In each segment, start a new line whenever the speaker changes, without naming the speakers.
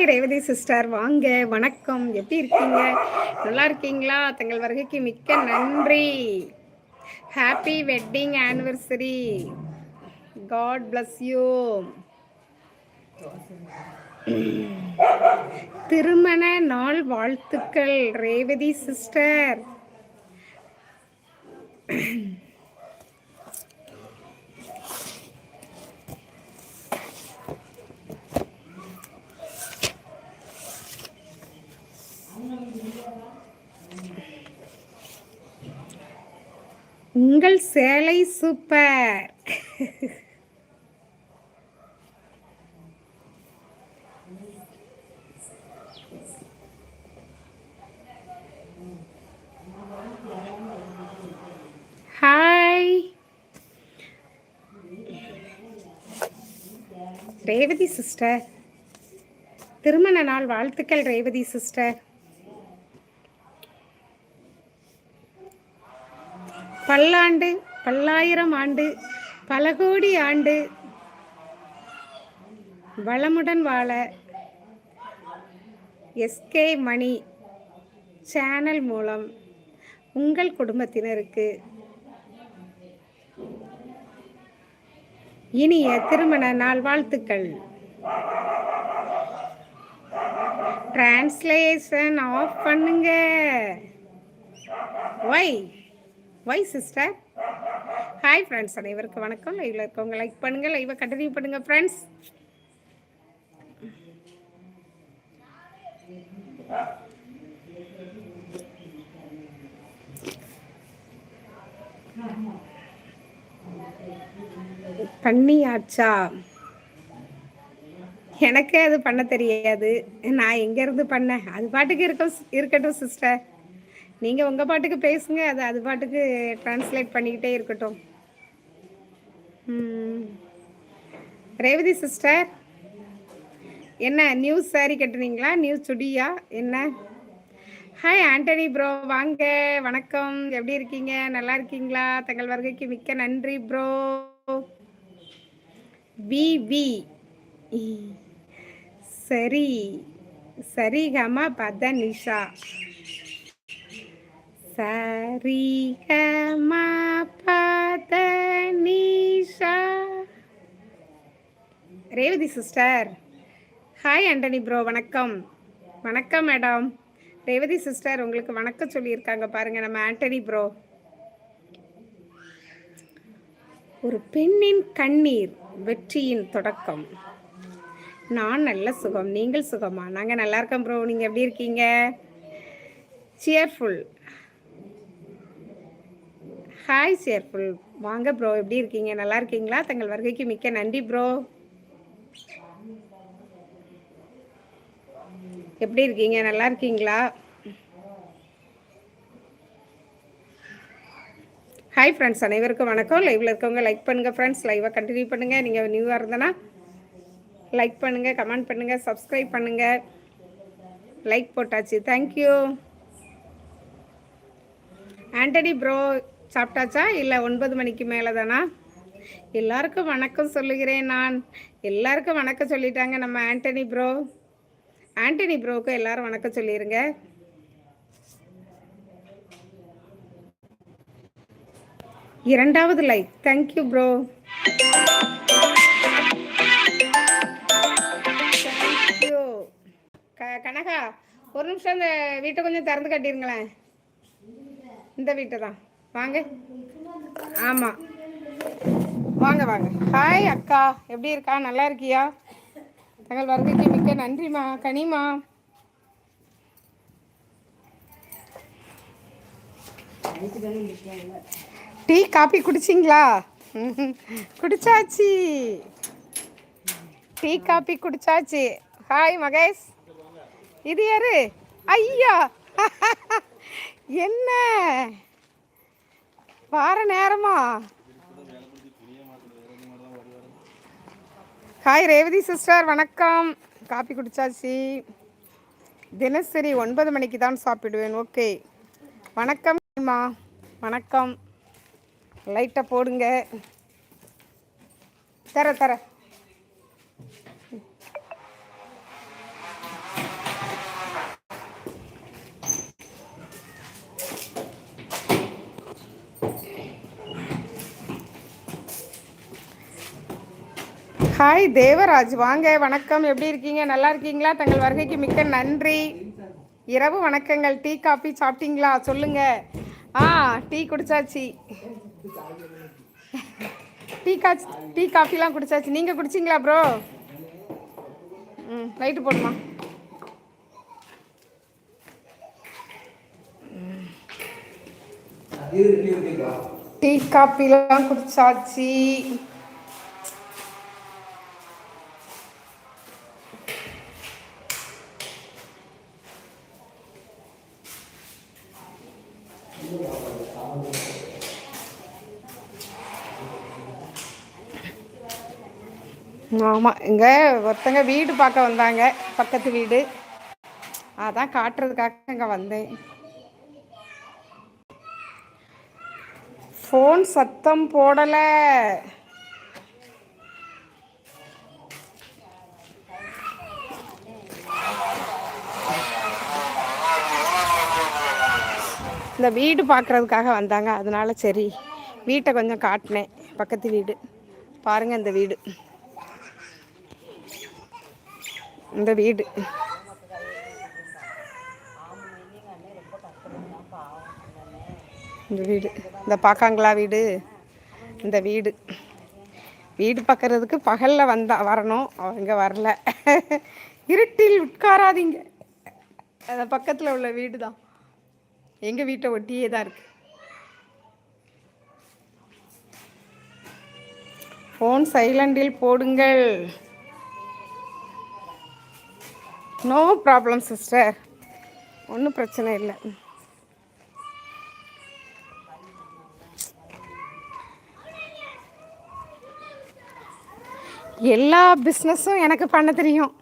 Hi Revathi sister வாங்க வணக்கம். எப்படி இருக்கீங்க? நல்லா இருக்கீங்களா? தங்கள் வருகைக்கு மிக்க நன்றி. Happy wedding anniversary God bless you திருமண நாள் வாழ்த்துக்கள் ரேவதி சிஸ்டர். உங்கள் சேலை சூப்பர். ஹாய் ரேவதி சிஸ்டர் திருமண நாள் வாழ்த்துக்கள் ரேவதி சிஸ்டர் பல்லாண்டு பல்லாயிரம் ஆண்டு பல கோடி ஆண்டு வளமுடன் வாழ எஸ்கே மணி சேனல் மூலம் உங்கள் குடும்பத்தினருக்கு இனிய திருமண நாள் வாழ்த்துக்கள். டிரான்ஸ்லேஷன் ஆஃப் பண்ணுங்க. ஒய் ஒய் சிஸ்டர் ஹாய் ஃப்ரெண்ட்ஸ் அனைவருக்கும் வணக்கம். லைவ்ல இருக்கவங்க லைக் பண்ணுங்க லைவை கண்டினியூ பண்ணுங்க ஃப்ரெண்ட்ஸ் பண்ணியாச்சா? எனக்கு அது பண்ண தெரியாது. நான் எங்கேருந்து பண்ணேன்? அது பாட்டுக்கு இருக்க இருக்கட்டும் சிஸ்டர் நீங்கள் உங்கள் பாட்டுக்கு பேசுங்க அது அது பாட்டுக்கு ட்ரான்ஸ்லேட் பண்ணிக்கிட்டே இருக்கட்டும். ரேவதி சிஸ்டர் என்ன நியூஸ் சாரி கட்டுறீங்களா நியூஸ் சுடியா? என்ன? ஹாய் ஆண்டனி ப்ரோ வாங்க வணக்கம். எப்படி இருக்கீங்க? நல்லா இருக்கீங்களா? தங்கள் வருகைக்கு மிக்க நன்றி ப்ரோ வி வி சரி சரி கமா பத நிஷா சரி கமா பத Nisha Revathi sister. Hi Antony bro வணக்கம். வணக்கம் மேடம் ரேவதி சிஸ்டர் உங்களுக்கு வணக்கம் சொல்லியிருக்காங்க பாருங்க நம்ம ஆண்டனி ப்ரோ ஒரு பெண்ணின் கண்ணீர் வெற்றியின் தொடக்கம். நான் நல்ல சுகம் நீங்கள் சுகமா? நாங்கள் நல்லா இருக்கோம் ப்ரோ நீங்கள் எப்படி இருக்கீங்க? சியர்ஃபுல் ஹாய் சேர்ஃபுல் வாங்க ப்ரோ எப்படி இருக்கீங்க? நல்லா இருக்கீங்களா? தங்கள் வருகைக்கு மிக்க நன்றி ப்ரோ எப்படி இருக்கீங்க? நல்லா இருக்கீங்களா? ஹாய் ஃப்ரெண்ட்ஸ் அனைவருக்கும் வணக்கம். லைவ்ல இருக்கவங்க லைக் பண்ணுங்க ஃப்ரெண்ட்ஸ் லைவை கண்டினியூ பண்ணுங்க. நீங்கள் நியூவாக இருந்தனா லைக் பண்ணுங்க கமெண்ட் பண்ணுங்க சப்ஸ்கிரைப் பண்ணுங்க. லைக் போட்டாச்சு. தேங்க்யூ ஆண்டனி ப்ரோ சாப்பிட்டாச்சா? இல்லை ஒன்பது மணிக்கு மேலே தானா எல்லாருக்கும் வணக்கம் சொல்லுகிறேன் நான். எல்லாருக்கும் வணக்கம் சொல்லிட்டாங்க நம்ம ஆண்டனி ப்ரோ. ஆண்டனி ப்ரோவுக்கு எல்லாரும் வணக்கம் சொல்லிடுங்க இரண்டாவது லைக். தேங்க்யூ ப்ரோ தேங்க்யூ க கனகா ஒரு நிமிஷம் இந்த வீட்டை கொஞ்சம் திறந்து கட்டிருங்களேன். இந்த வீட்டை தான். வாங்க. ஆமாம் வாங்க வாங்க. ஹாய் அக்கா. எப்படி இருக்கா? நல்லா இருக்கியா? தங்கள் வருகைக்கு மிக்க நன்றிம்மா. கனிமா டீ காபி குடிச்சிங்களா? குடிச்சாச்சு. டீ காபி குடிச்சாச்சு. ஹாய் மகேஷ். இது யாரு? ஐயா. என்ன? வார நேரமா? ஹாய் ரேவதி சிஸ்டர் வணக்கம். காப்பி குடிச்சாச்சு. தினசரி ஒன்பது மணிக்கு தான் சாப்பிடுவேன். ஓகே வணக்கம் அம்மா வணக்கம். லைட்டை போடுங்க. தர தர. ஹாய் தேவராஜ். வாங்க வணக்கம். எப்படி இருக்கீங்க? நல்லா இருக்கீங்களா? தங்கள் வருகைக்கு மிக்க நன்றி. இரவு வணக்கங்கள். டீ காஃபி சாப்பிட்டீங்களா? சொல்லுங்க. ஆ டீ குடிச்சாச்சு. டீ காய்ச்சி டீ காஃபிலாம் குடிச்சாச்சு. நீங்கள் குடிச்சிங்களா ப்ரோ ம் லைட்டு போடுமா? டீ காஃபிலாம் குடிச்சாச்சு. ஆமாம் இங்கே ஒருத்தங்க வீடு பார்க்க வந்தாங்க பக்கத்து வீடு. அதான் காட்டுறதுக்காக இங்கே வந்தேன். ஃபோன் சத்தம் போடலை. இந்த வீடு பார்க்குறதுக்காக வந்தாங்க. அதனால சரி வீட்டை கொஞ்சம் காட்டினேன். பக்கத்து வீடு. பாருங்கள் இந்த வீடு. இந்த வீடு. இந்த வீடு. இந்த பார்க்காங்களா வீடு. இந்த வீடு. வீடு பார்க்கறதுக்கு பகலில் வந்தா வரணும். அவங்க வரல. இருட்டில் உட்காராதீங்க. அந்த பக்கத்தில் உள்ள வீடு தான் எங்கள் வீட்டை ஒட்டியே தான் இருக்கு. ஃபோன் சைலண்டில் போடுங்கள். நோ ப்ராப்ளம் சிஸ்டர் ஒன்றும் பிரச்சனை இல்லை. எல்லா பிஸ்னஸும் எனக்கு பண்ண தெரியும்.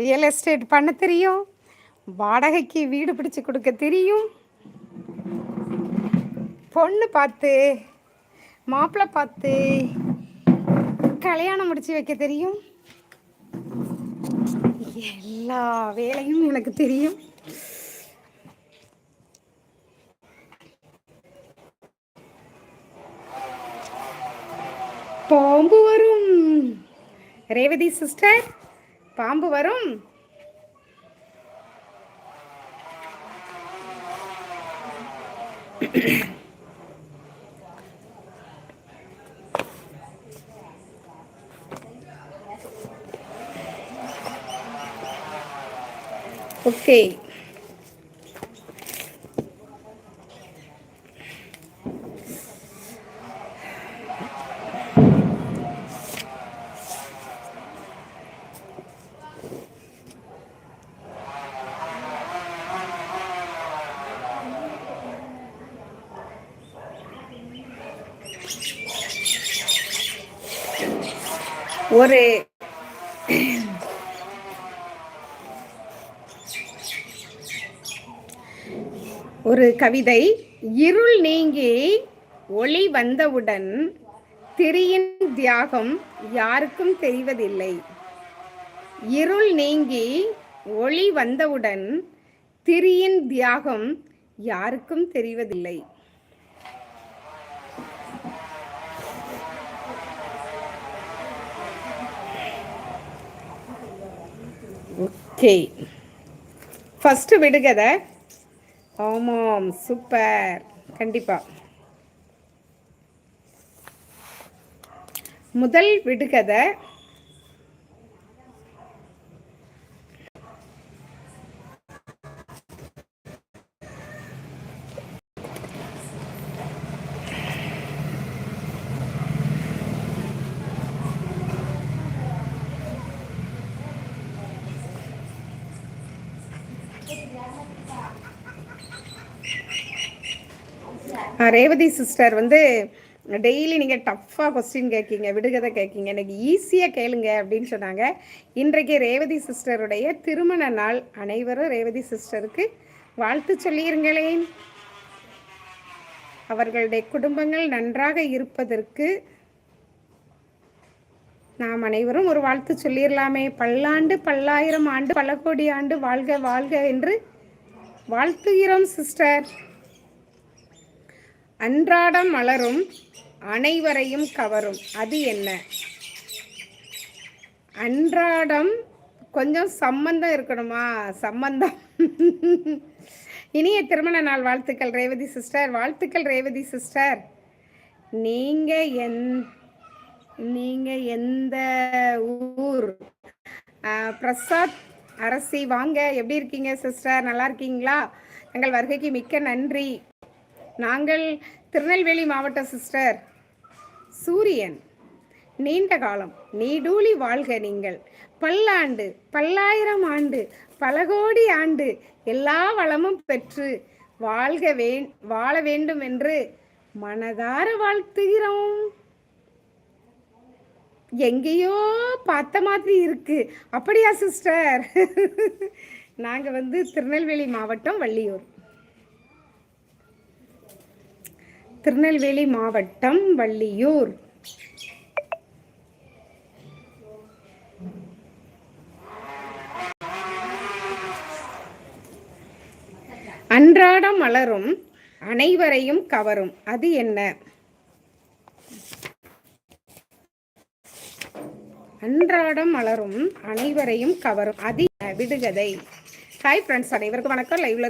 ரியல் எஸ்டேட் பண்ண தெரியும். வாடகைக்கு வீடு பிடிச்சி கொடுக்க தெரியும். பொண்ணு பார்த்து மாப்பிள்ளை பார்த்து கல்யாணம் முடிச்சு வைக்க தெரியும்? எல்லா வேலையும் எனக்கு தெரியும். பாம்பு வரும். ரேவதி சிஸ்டர் பாம்பு வரும். ஓகே ஒரு ஒரு கவிதை. இருள் நீங்கி ஒளி வந்தவுடன் திரியின் தியாகம் யாருக்கும் தெரிவதில்லை. இருள் நீங்கி ஒளி வந்தவுடன் திரியின் தியாகம் யாருக்கும் தெரிவதில்லை. ஓகே. ஃபஸ்ட்டு விடுகதை. ஆமாம் சூப்பர். கண்டிப்பாக முதல் விடுகதை ரேவதி சிஸ்டர் வந்து டெய்லி நீங்கள் டஃப்பாக கொஸ்டின் கேட்கீங்க விடுகதை கேட்கீங்க எனக்கு ஈஸியாக கேளுங்க அப்படின்னு சொன்னாங்க. இன்றைக்கு ரேவதி சிஸ்டருடைய திருமண நாள் அனைவரும் ரேவதி சிஸ்டருக்கு வாழ்த்து சொல்லியிருங்களேன் அவர்களுடைய குடும்பங்கள் நன்றாக இருப்பதற்கு நாம் அனைவரும் ஒரு வாழ்த்து சொல்லிடலாமே பல்லாண்டு பல்லாயிரம் ஆண்டு பல கோடி ஆண்டு வாழ்க வாழ்க என்று வாழ்த்துகிறோம் சிஸ்டர் அன்றாடம் மலரும் அனைவரையும் கவரும். அது என்ன? அன்றாடம் கொஞ்சம் சம்பந்தம் இருக்கணுமா? சம்பந்தம். இனிய திருமண நாள் வாழ்த்துக்கள் ரேவதி சிஸ்டர். வாழ்த்துக்கள் ரேவதி சிஸ்டர். நீங்கள் என் நீங்கள் எந்த ஊர்? பிரசாத் அரசி. வாங்க எப்படி இருக்கீங்க சிஸ்டர்? நல்லா இருக்கீங்களா? எங்கள் வருகைக்கு மிக்க நன்றி. நாங்கள் திருநெல்வேலி மாவட்ட சிஸ்டர் சூரியன். நீண்ட காலம் நீடூழி வாழ்க நீங்கள். பல்லாண்டு பல்லாயிரம் ஆண்டு பல கோடி ஆண்டு எல்லா வளமும் பெற்று வாழ்க வே வாழ வேண்டும் என்று மனதார வாழ்த்துகிறோம். எங்கேயோ பார்த்த மாதிரி இருக்கு. அப்படியா சிஸ்டர்? நாங்கள் வந்து திருநெல்வேலி மாவட்டம் வள்ளியூர். திருநெல்வேலி மாவட்டம் வள்ளியூர். அன்றாடம் மலரும் அனைவரையும் கவரும். அது என்ன? அன்றாடம் மலரும் அனைவரையும் கவரும். அது விடுகதை. ஹாய் ஃப்ரெண்ட்ஸ் அனைவருக்கும் வணக்கம். லைவ்ல